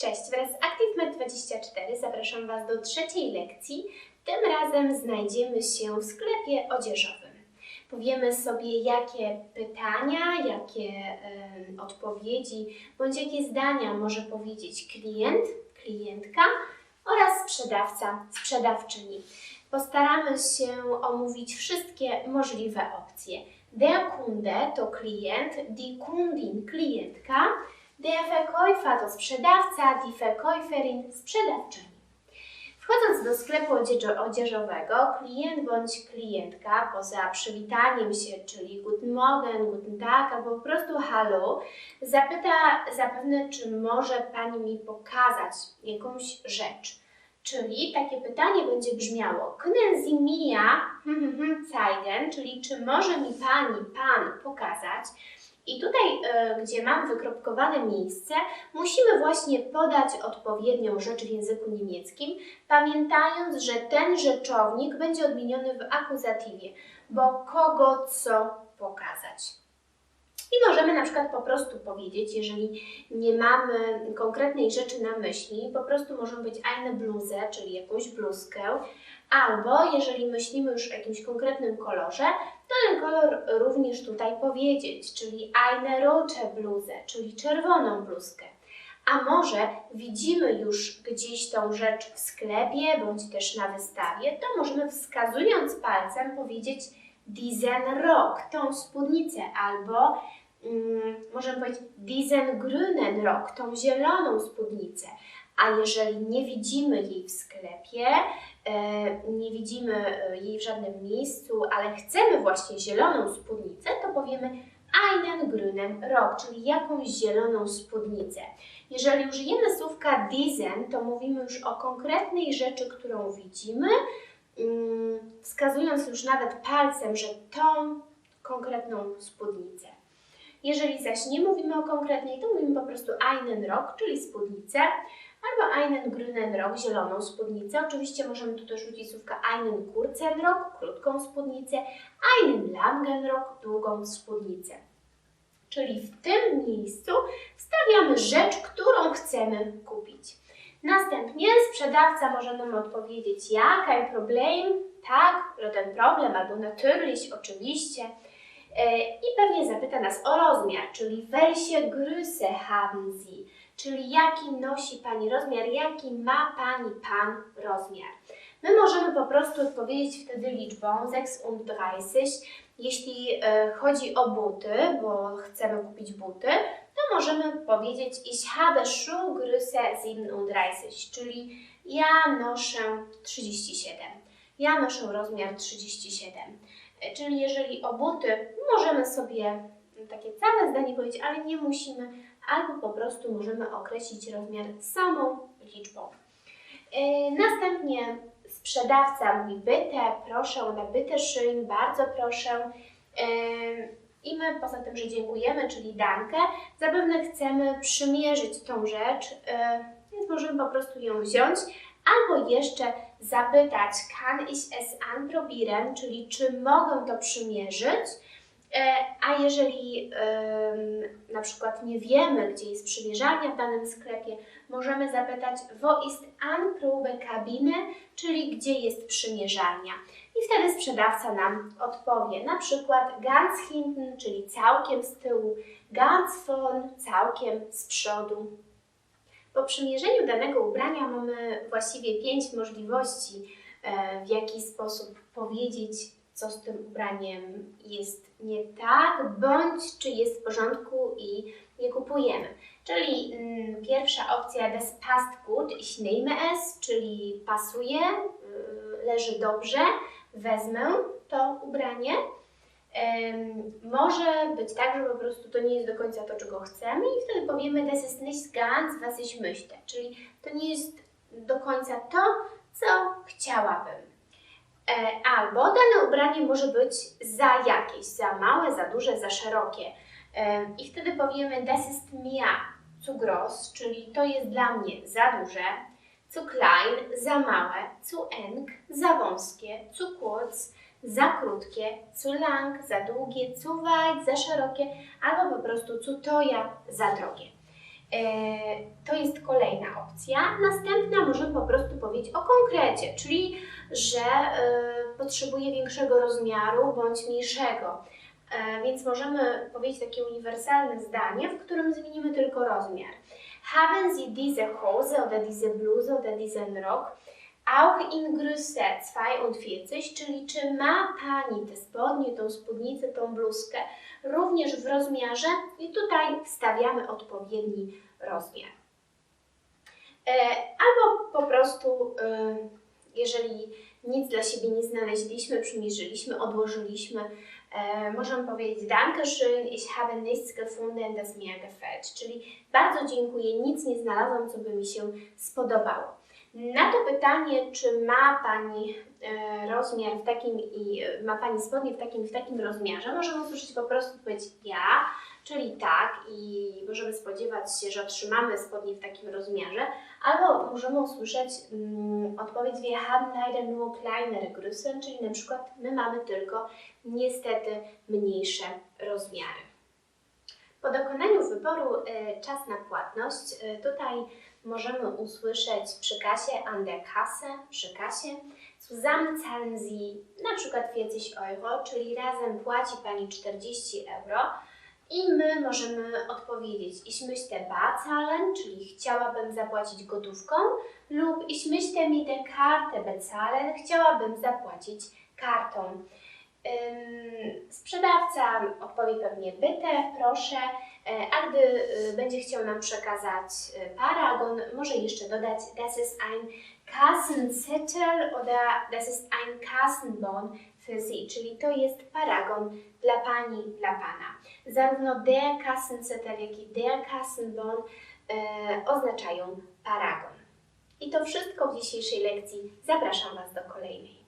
Cześć, wraz z ActiveMed24 zapraszam Was do trzeciej lekcji. Tym razem znajdziemy się w sklepie odzieżowym. Powiemy sobie, jakie pytania, jakie em, odpowiedzi bądź jakie zdania może powiedzieć klient, klientka oraz sprzedawca, sprzedawczyni. Postaramy się omówić wszystkie możliwe opcje. Der Kunde to klient, die Kundin klientka, Der Verkäufer to sprzedawca, die Verkäuferin sprzedawczyni. Wchodząc do sklepu odzieżo- odzieżowego, klient bądź klientka poza przywitaniem się, czyli Guten Morgen, Guten Tag albo po prostu Hallo, zapyta zapewne, czy może Pani mi pokazać jakąś rzecz. Czyli takie pytanie będzie brzmiało: Können Sie mir hm, hm, hm, zeigen, czyli czy może mi Pani, Pan pokazać? I tutaj, e, gdzie mam wykropkowane miejsce, musimy właśnie podać odpowiednią rzecz w języku niemieckim, pamiętając, że ten rzeczownik będzie odmieniony w akuzatywie, bo kogo co pokazać. I możemy na przykład po prostu powiedzieć, jeżeli nie mamy konkretnej rzeczy na myśli, po prostu możemy być eine bluzę, czyli jakąś bluzkę, albo jeżeli myślimy już o jakimś konkretnym kolorze, ten kolor również tutaj powiedzieć, czyli eine bluzę, czyli czerwoną bluzkę. A może widzimy już gdzieś tą rzecz w sklepie bądź też na wystawie, to możemy wskazując palcem powiedzieć diesen Rock, tą spódnicę, albo mm, możemy powiedzieć diesen grünen Rock, tą zieloną spódnicę. A jeżeli nie widzimy jej w sklepie, e, nie widzimy e, jej w żadnym miejscu, ale chcemy właśnie zieloną spódnicę, to powiemy einen grünen Rock, czyli jakąś zieloną spódnicę. Jeżeli użyjemy słówka diesen, to mówimy już o konkretnej rzeczy, którą widzimy, mm, wskazując już nawet palcem, że tą konkretną spódnicę. Jeżeli zaś nie mówimy o konkretnej, to mówimy po prostu einen Rock, czyli spódnicę, albo einen grünen Rock, zieloną spódnicę. Oczywiście możemy tu też rzucić słówka einen kurzen Rock, krótką spódnicę, einen langen Rock, długą spódnicę. Czyli w tym miejscu wstawiamy rzecz, którą chcemy kupić. Następnie sprzedawca może nam odpowiedzieć ja, kein Problem, tak, żaden problem, albo natürlich, oczywiście. E, I pewnie zapyta nas o rozmiar, czyli welche Größe haben Sie? Czyli jaki nosi Pani rozmiar, jaki ma Pani Pan rozmiar. My możemy po prostu odpowiedzieć wtedy liczbą 36. Jeśli e, chodzi o buty, bo chcemy kupić buty, to możemy powiedzieć ich habe Schuhgröße 37, czyli ja noszę 37. Ja noszę rozmiar 37. E, Czyli jeżeli o buty możemy sobie takie całe zdanie powiedzieć, ale nie musimy, albo po prostu możemy określić rozmiar samą liczbą. E, Następnie sprzedawca mówi bitte, proszę, na bitte schön, bardzo proszę. E, I my poza tym, że dziękujemy, czyli dankę, zapewne chcemy przymierzyć tą rzecz, e, więc możemy po prostu ją wziąć, albo jeszcze zapytać kann ich es anprobieren, czyli czy mogę to przymierzyć, A jeżeli na przykład nie wiemy, gdzie jest przymierzalnia w danym sklepie, możemy zapytać wo ist Anprobekabine, czyli gdzie jest przymierzalnia. I wtedy sprzedawca nam odpowie, na przykład ganz hinten, czyli całkiem z tyłu, ganz von, całkiem z przodu. Po przymierzeniu danego ubrania mamy właściwie pięć możliwości, e, w jaki sposób powiedzieć, co z tym ubraniem jest nie tak, bądź czy jest w porządku i je kupujemy. Czyli mm, pierwsza opcja das passt gut, ich nehme es, czyli pasuje, y, leży dobrze, wezmę to ubranie. Może być tak, że po prostu to nie jest do końca to, czego chcemy i wtedy powiemy das ist nicht ganz, was ich möchte, czyli to nie jest do końca to, co chciałabym. E, Albo dane ubranie może być za jakieś, za małe, za duże, za szerokie. E, I wtedy powiemy das ist mir zu groß, czyli to jest dla mnie za duże, zu klein, za małe, zu eng, za wąskie, zu kurz, za krótkie, zu lang, za długie, zu weit, za szerokie, albo po prostu zu teuer, za drogie. E, To jest kolejna opcja. Następna możemy po prostu powiedzieć o konkrecie, czyli że e, potrzebuje większego rozmiaru bądź mniejszego. E, Więc możemy powiedzieć takie uniwersalne zdanie, w którym zmienimy tylko rozmiar. Haben Sie diese Hose oder diese Bluse oder diesen Rock auch in Größe 42, czyli czy ma Pani te spodnie, tą spódnicę, tą bluzkę również w rozmiarze i tutaj wstawiamy odpowiedni rozmiar. E, Albo po prostu, jeżeli nic dla siebie nie znaleźliśmy, przymierzyliśmy, odłożyliśmy, e, możemy powiedzieć Danke schön, ich habe nichts gefunden, das mir gefällt. Czyli bardzo dziękuję, nic nie znalazłam, co by mi się spodobało. Na to pytanie, czy ma Pani e, rozmiar w takim i e, ma Pani spodnie w takim w takim rozmiarze, możemy usłyszeć po prostu odpowiedź ja, czyli tak i możemy spodziewać się, że otrzymamy spodnie w takim rozmiarze, albo możemy usłyszeć mm, odpowiedź wir haben leider nur kleinere Größen, czyli na przykład my mamy tylko niestety mniejsze rozmiary. Po dokonaniu wyboru e, czas na płatność, e, tutaj możemy usłyszeć przy kasie an der Kasse, przy kasie. Zusammen zahlen Sie na przykład 40 euro, czyli razem płaci Pani 40 euro. I my możemy odpowiedzieć. Ich möchte bar zahlen, czyli chciałabym zapłacić gotówką lub ich möchte mit der Karte bezahlen, chciałabym zapłacić kartą. Sprzedawca odpowie pewnie bitte, proszę, e, a gdy y, będzie chciał nam przekazać y, paragon, może jeszcze dodać das ist ein Kassenzettel oder das ist ein Kassenbon czyli to jest paragon dla Pani, dla Pana. Zarówno der Kassenzettel, jak i der Kassenbon e, oznaczają paragon. I to wszystko w dzisiejszej lekcji. Zapraszam Was do kolejnej.